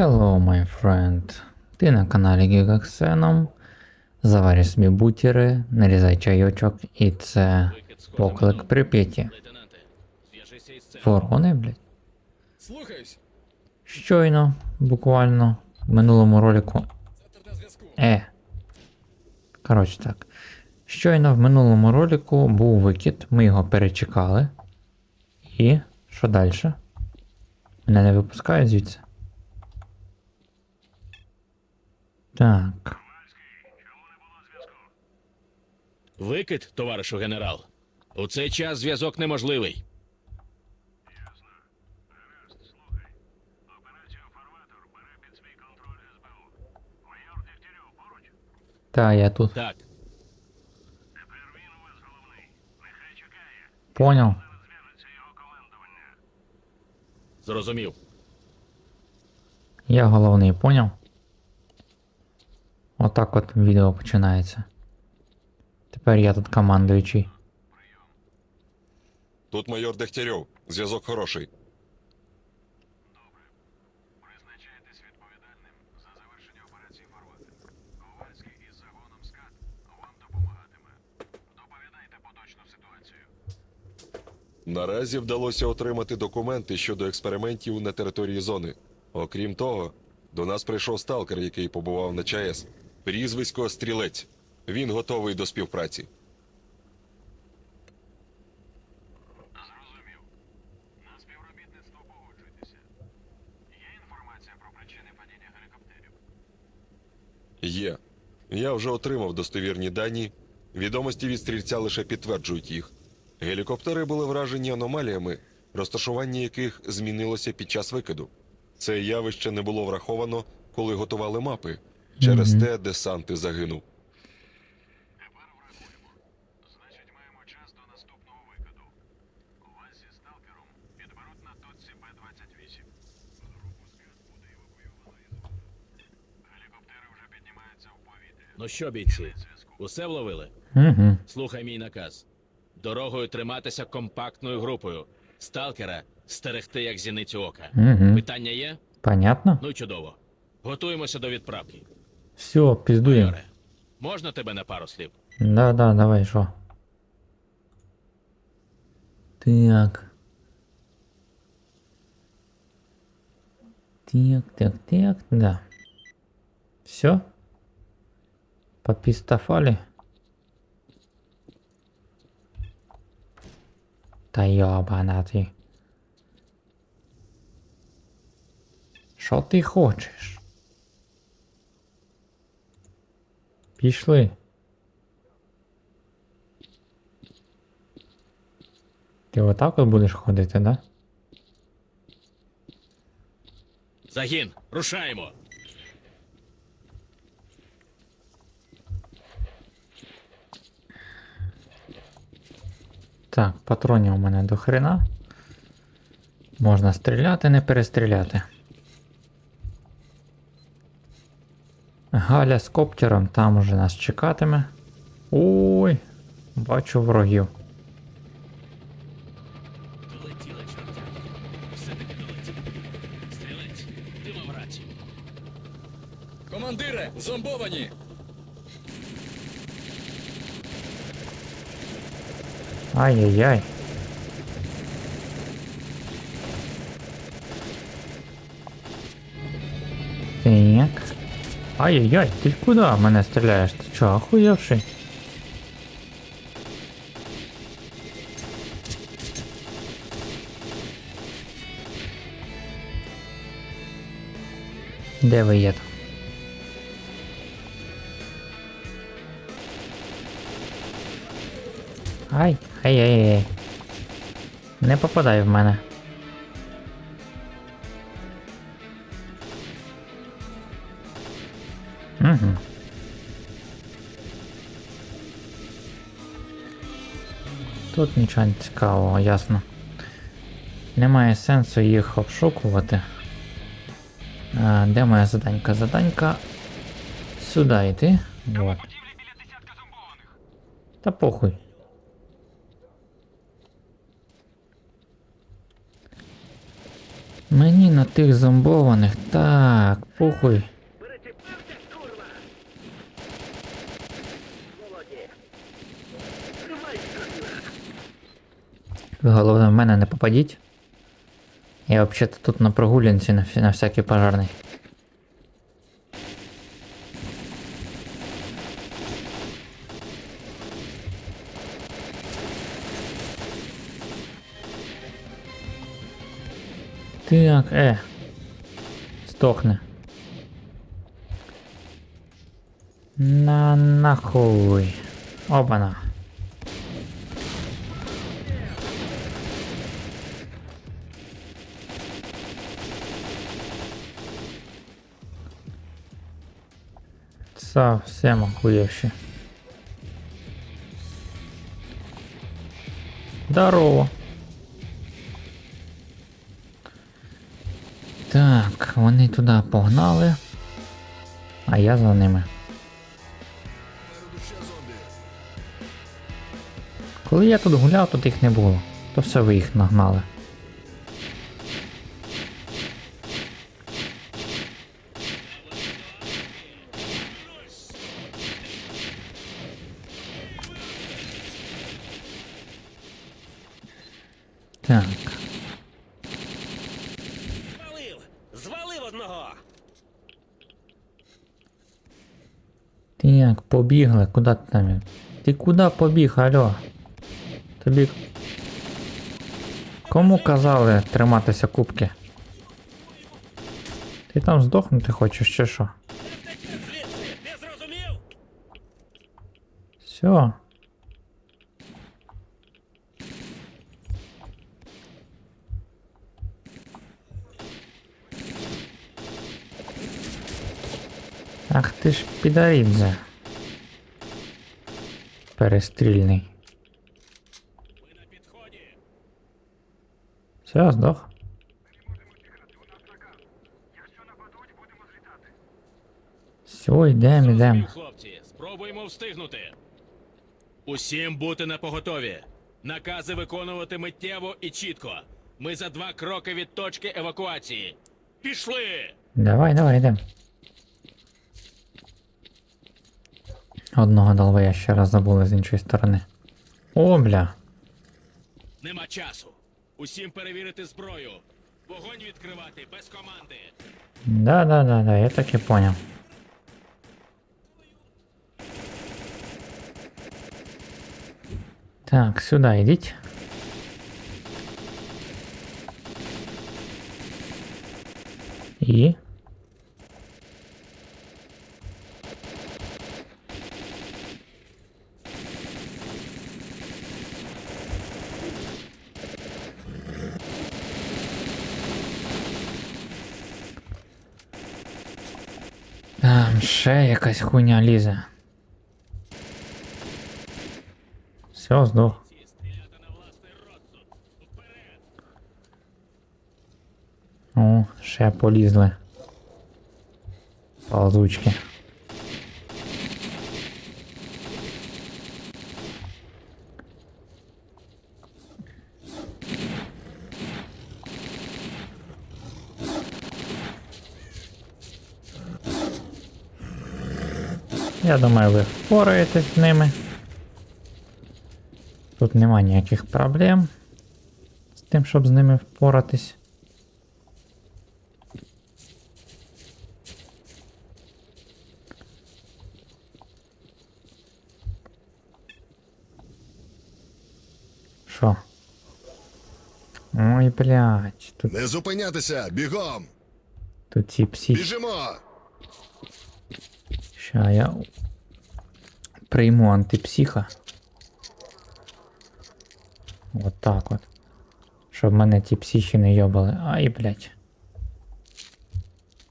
Hello, my friend. Ти на каналі Гігаксеном. Заварюй собі бутіри, нарізай чайочок, і це поклик Прип'яті. Ворони, блядь. Слухаюсь. Щойно, буквально, в минулому ролику. Е. Коротше так. Щойно в минулому ролику був викид, ми його перечекали. І що далі? Мене не випускають звідси. Так. Викид, товаришу генерал. У цей час зв'язок неможливий. Та, я тут. Так, Нехай чекає. Поняв. зрозумів. Я головний, поняв? Отак от відео починається. Тепер я тут командуючий. Тут майор Дегтярьов. Зв'язок хороший. Призначаєтесь відповідальним за завершення операції. Ковальський із загоном СКАТ вам допомагатиме. Доповідайте поточну ситуацію. Наразі вдалося отримати документи щодо експериментів на території зони. Окрім того, до нас прийшов сталкер, який побував на ЧАЕС. Прізвисько Стрілець. Він готовий до співпраці. Зрозумів. На співробітництво погоджуйтеся. Є інформація про причини падіння гелікоптерів? Є. Я вже отримав достовірні дані. Відомості від стрільця лише підтверджують їх. Гелікоптери були вражені аномаліями, розташування яких змінилося під час викиду. Це явище не було враховано, коли готували мапи. Через те десант і загинув. Тепер врахуємо. Значить, маємо час до наступного викиду. Вас зі сталкером підберуть на точці Б-28. Групу СКАТ буде евакуйовано із. Гелікоптери вже піднімаються в повітря. Ну що, бійці, усе вловили? Угу. Слухай мій наказ. Дорогою триматися компактною групою. Сталкера стерегти як зіницю ока. Угу. Питання є? Понятно? Ну чудово. Готуємося до відправки. Все, піздуємо. Юре, можна тебе на пару слів? Да, да, давай, що? Так. Так, так, так, да. Все? Попистафали? Та йобана ти. Що ти хочеш? Пішли. Ти отак от будеш ходити, да? Загін, рушаємо! Так, патронів у мене до хрена. Можна стріляти, не перестріляти. Галя з коптером там уже нас чекатиме. Ой, бачу ворогів. Долетіли чортяки. Все-таки долетіли. Стрілець, ти мав рацію. Командире, зомбовані! Ай-яй-яй. Так. Ай-яй-яй, ти куди мене стріляєш? Ти чо, охуєвший? Де ви є? Ай, ай-яй-яй. Не попадай в мене. Угу. Тут нічого не цікавого, ясно. Немає сенсу їх обшукувати. А, де моя заданька? Заданька сюди йти. Вот. Та похуй. Мені на тих зомбованих. Так, похуй. Головне в мене не попадіть. Я взагалі тут на прогулянці на, на всякий пожарний. Так, е. Здохне. На нахуй. Обана. Совсем охуевший. Здорово. Так, вони туди погнали. А я за ними. Коли я тут гуляв, тут їх не було. То все ви їх нагнали. Так. Звалив! Звалив одного! Так, побігли, куди ти там? Ти куди побіг, алло? Тобі. Кому казали триматися кубки? Ти там здохнути хочеш чи що? Все. Ти ж підарідзе. Перестрільний. Ми на підході! Все, здох. Все, йдем, йдем. Хлопці, спробуємо встигнути. Усім бути на поготові. Накази виконувати миттєво і чітко. Ми за два кроки від точки евакуації. Пішли! Давай, давай, йдем. Одного долбоя ще раз забули з іншої сторони. О, бля. Нема часу. Усім перевірити зброю. Вогонь відкривати без команди. Да, да, да, да, я так і понял. Так, сюда йдіть. І. якась хуйня лізе. Все, здох. Стріляти на власний розсуд. Вперед! О, ще полізли. Ползучки. Я думаю, ви впораєтесь з ними. Тут нема ніяких проблем з тим, щоб з ними впоратись. Що? Ой, блядь, тут, Не зупинятися, бігом! тут ці псі. Біжимо! Ща я прийму антипсиха. От так от. Щоб мене ті психи не йобали. Ай, блядь.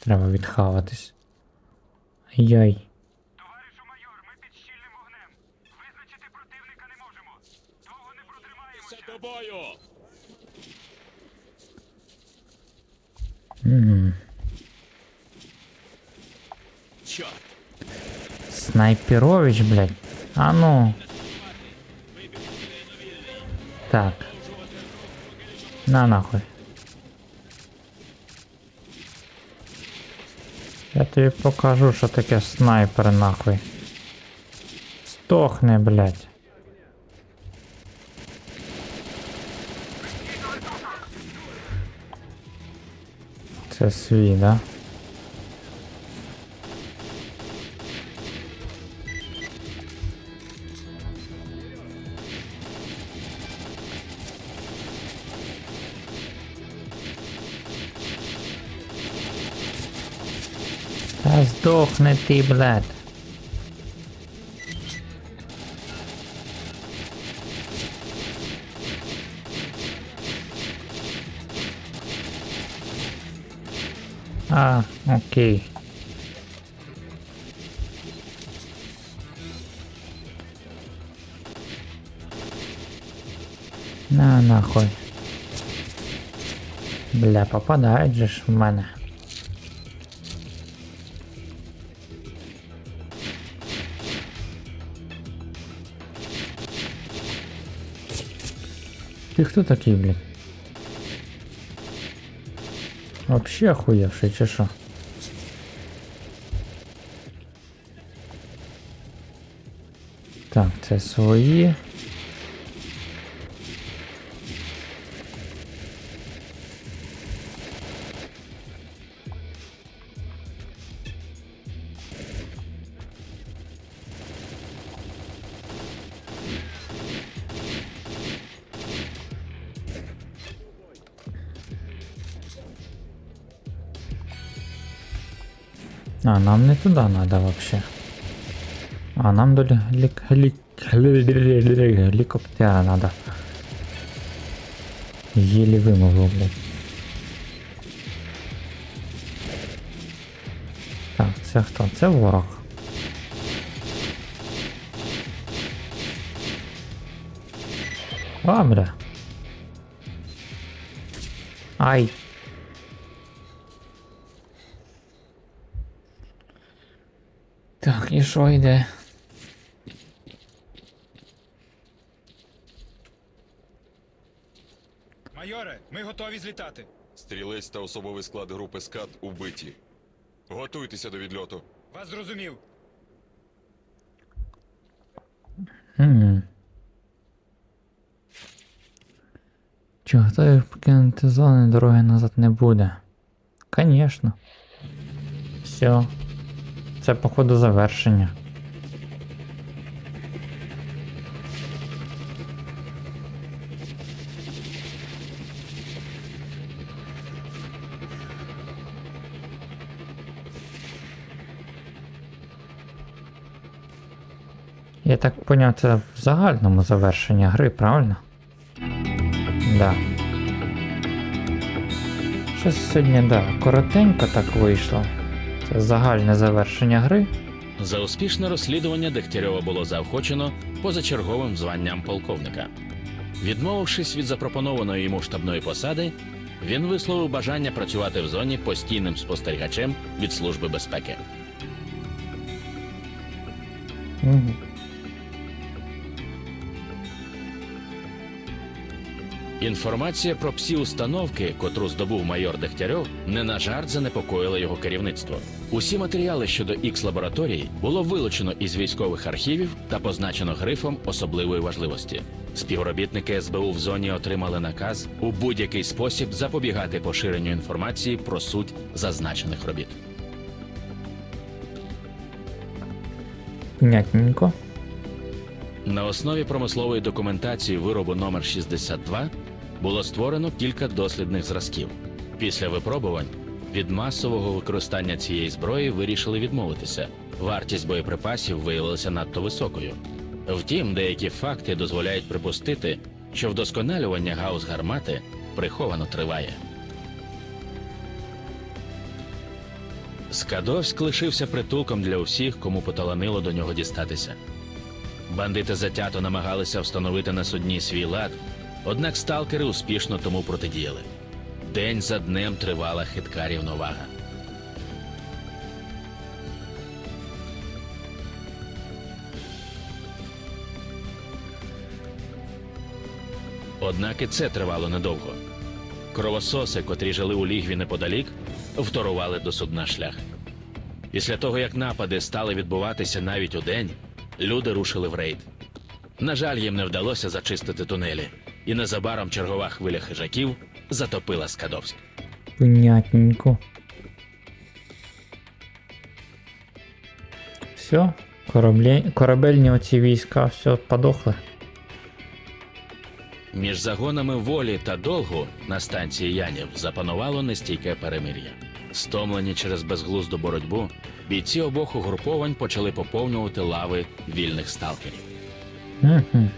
Треба відхаватись. Ай-яй. Снайперович, блядь. А ну. Так. На нахуй. Я тобі покажу, що таке снайпер нахуй. Стохне, блядь. Це свій, да? Та здохни блядь. А, окей. На нахуй. Бля, попадають же в мене. Ты кто такие, блин? Вообще охуевший, чи? Так, це свої. А, нам не туда надо вообще. А, нам до геликоптера надо. Еле вымовил, блядь. Так, це хто? Це ворог. Бля. Ай. Що йде? Майоре, ми готові злітати. Стрілець та особовий склад групи скат убиті. Готуйтеся до відльоту. Вас зрозумів. Хм. Чи готові покинути зони, дороги назад не буде? Конечно. Все. Це походу завершення. Я так поняв, це в загальному завершення гри, правильно? Да. Щось сьогодні, да, коротенько так вийшло. Загальне завершення гри. За успішне розслідування Дегтярьова було заохочено позачерговим званням полковника. Відмовившись від запропонованої йому штабної посади, він висловив бажання працювати в зоні постійним спостерігачем від Служби безпеки. Угу. Інформація про псі установки, котру здобув майор Дегтярьов, не на жарт занепокоїла його керівництво. Усі матеріали щодо ікс лабораторії було вилучено із військових архівів та позначено грифом особливої важливості. Співробітники СБУ в зоні отримали наказ у будь-який спосіб запобігати поширенню інформації про суть зазначених робіт. Понятненько. На основі промислової документації виробу номер 62 було створено кілька дослідних зразків. Після випробувань від масового використання цієї зброї вирішили відмовитися. Вартість боєприпасів виявилася надто високою. Втім, деякі факти дозволяють припустити, що вдосконалювання гаус гармати приховано триває. Скадовськ лишився притулком для усіх, кому поталанило до нього дістатися. Бандити затято намагалися встановити на судні свій лад, однак сталкери успішно тому протидіяли. День за днем тривала хитка рівновага. Однак і це тривало недовго. Кровососи, котрі жили у лігві неподалік, вторували до судна шлях. Після того, як напади стали відбуватися навіть у день, люди рушили в рейд. На жаль, їм не вдалося зачистити тунелі, і незабаром чергова хвиля хижаків затопила Скадовськ. Понятненько. Все, кораблі... корабельні оці війська, все подохли. Між загонами волі та долгу на станції Янів запанувало нестійке перемир'я. Стомлені через безглузду боротьбу, бійці обох угруповань почали поповнювати лави вільних сталкерів. Угу.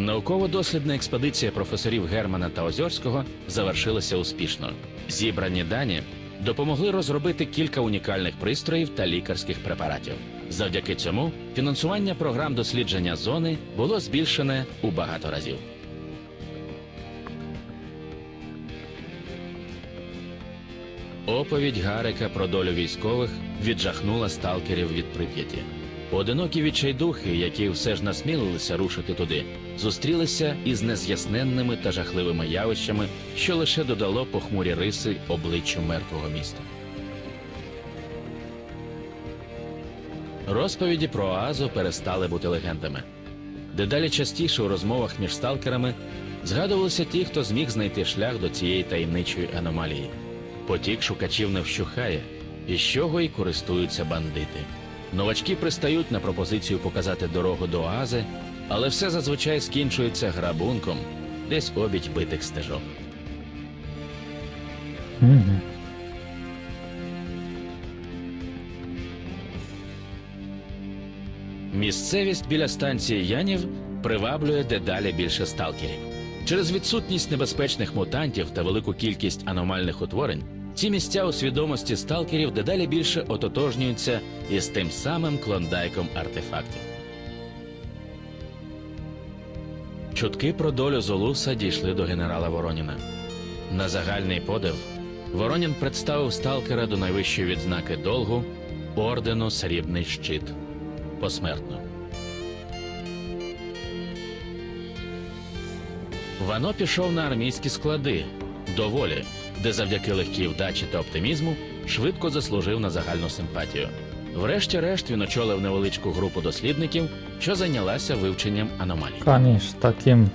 Науково-дослідна експедиція професорів Германа та Озерського завершилася успішно. Зібрані дані допомогли розробити кілька унікальних пристроїв та лікарських препаратів. Завдяки цьому фінансування програм дослідження зони було збільшене у багато разів. Оповідь Гарика про долю військових віджахнула сталкерів від Прип'яті. Одинокі відчайдухи, які все ж насмілилися рушити туди, зустрілися із нез'ясненними та жахливими явищами, що лише додало похмурі риси обличчю мертвого міста. Розповіді про Оазу перестали бути легендами. Дедалі частіше у розмовах між сталкерами згадувалися ті, хто зміг знайти шлях до цієї таємничої аномалії. Потік шукачів не вщухає, і з чого й користуються бандити. Новачки пристають на пропозицію показати дорогу до Оази, але все зазвичай скінчується грабунком десь обіч битих стежок. Місцевість біля станції Янів приваблює дедалі більше сталкерів. Через відсутність небезпечних мутантів та велику кількість аномальних утворень, ці місця у свідомості сталкерів дедалі більше ототожнюються із тим самим клондайком артефактів. Чутки про долю Золуса дійшли до генерала Вороніна. На загальний подив Воронін представив сталкера до найвищої відзнаки долгу ордену Срібний щит посмертно. Вано пішов на армійські склади до волі, де завдяки легкій вдачі та оптимізму швидко заслужив на загальну симпатію. Врешті-решт він очолив невеличку групу дослідників, що зайнялася вивченням аномалій. Кані ж таким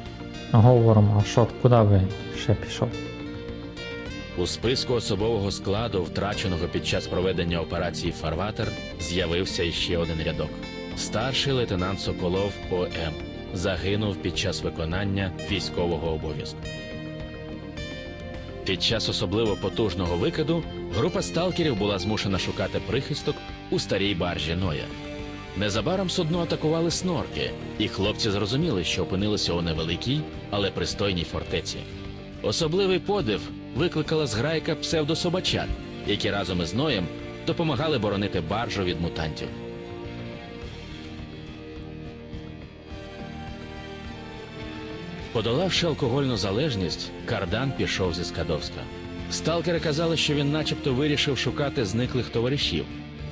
говором, а що, куди би ще пішов? У списку особового складу, втраченого під час проведення операції Фарватер, з'явився іще один рядок. Старший лейтенант Соколов ОМ загинув під час виконання військового обов'язку. Під час особливо потужного викиду група сталкерів була змушена шукати прихисток у старій баржі Ноя. Незабаром судно атакували снорки, і хлопці зрозуміли, що опинилися у невеликій, але пристойній фортеці. Особливий подив викликала зграйка псевдособачат, які разом із Ноєм допомагали боронити баржу від мутантів. Подолавши алкогольну залежність, Кардан пішов зі Скадовська. Сталкери казали, що він начебто вирішив шукати зниклих товаришів.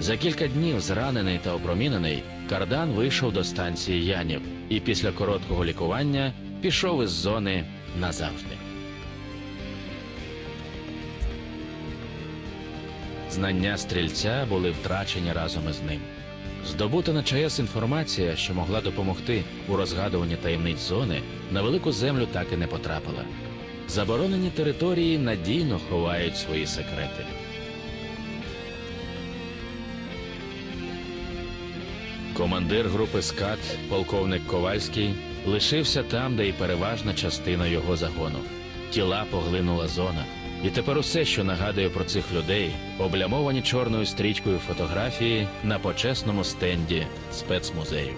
За кілька днів, зранений та опромінений, Кардан вийшов до станції Янів і після короткого лікування пішов із зони назавжди. Знання стрільця були втрачені разом із ним. Здобута на ЧАЕС інформація, що могла допомогти у розгадуванні таємниць зони, на велику землю так і не потрапила. Заборонені території надійно ховають свої секрети. Командир групи СКАТ, полковник Ковальський, лишився там, де і переважна частина його загону. Тіла поглинула зона. І тепер усе, що нагадує про цих людей, облямовані чорною стрічкою фотографії на почесному стенді спецмузею.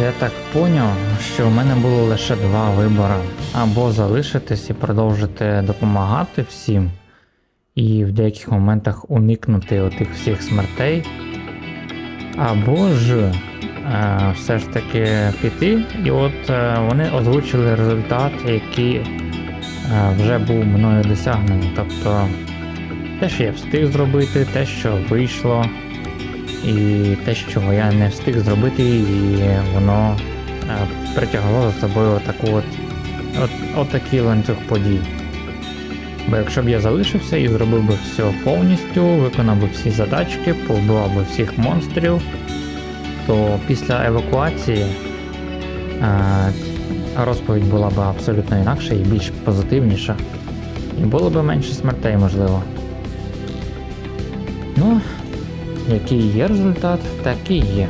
Я так поняв, що в мене було лише два вибори: або залишитись і продовжити допомагати всім, і в деяких моментах уникнути отих всіх смертей, або ж е, все ж таки піти. І от е, вони озвучили результат, який е, вже був мною досягнений. Тобто те, що я встиг зробити, те, що вийшло і те, що я не встиг зробити, і воно е, притягло за собою таку от, от, от такий ланцюг подій. Бо якщо б я залишився і зробив би все повністю, виконав би всі задачки, повбивав би всіх монстрів, то після евакуації е, розповідь була б абсолютно інакша і більш позитивніша. І було б менше смертей, можливо. Ну, який є результат, такий є.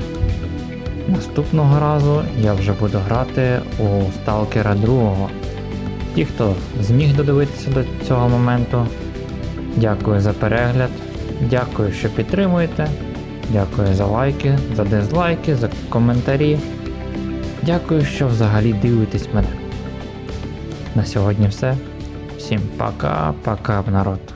Наступного разу я вже буду грати у Сталкера 2. Ті, хто зміг додивитися до цього моменту, дякую за перегляд, дякую, що підтримуєте, дякую за лайки, за дизлайки, за коментарі. Дякую, що взагалі дивитесь мене. На сьогодні все. Всім пока-пока, народ.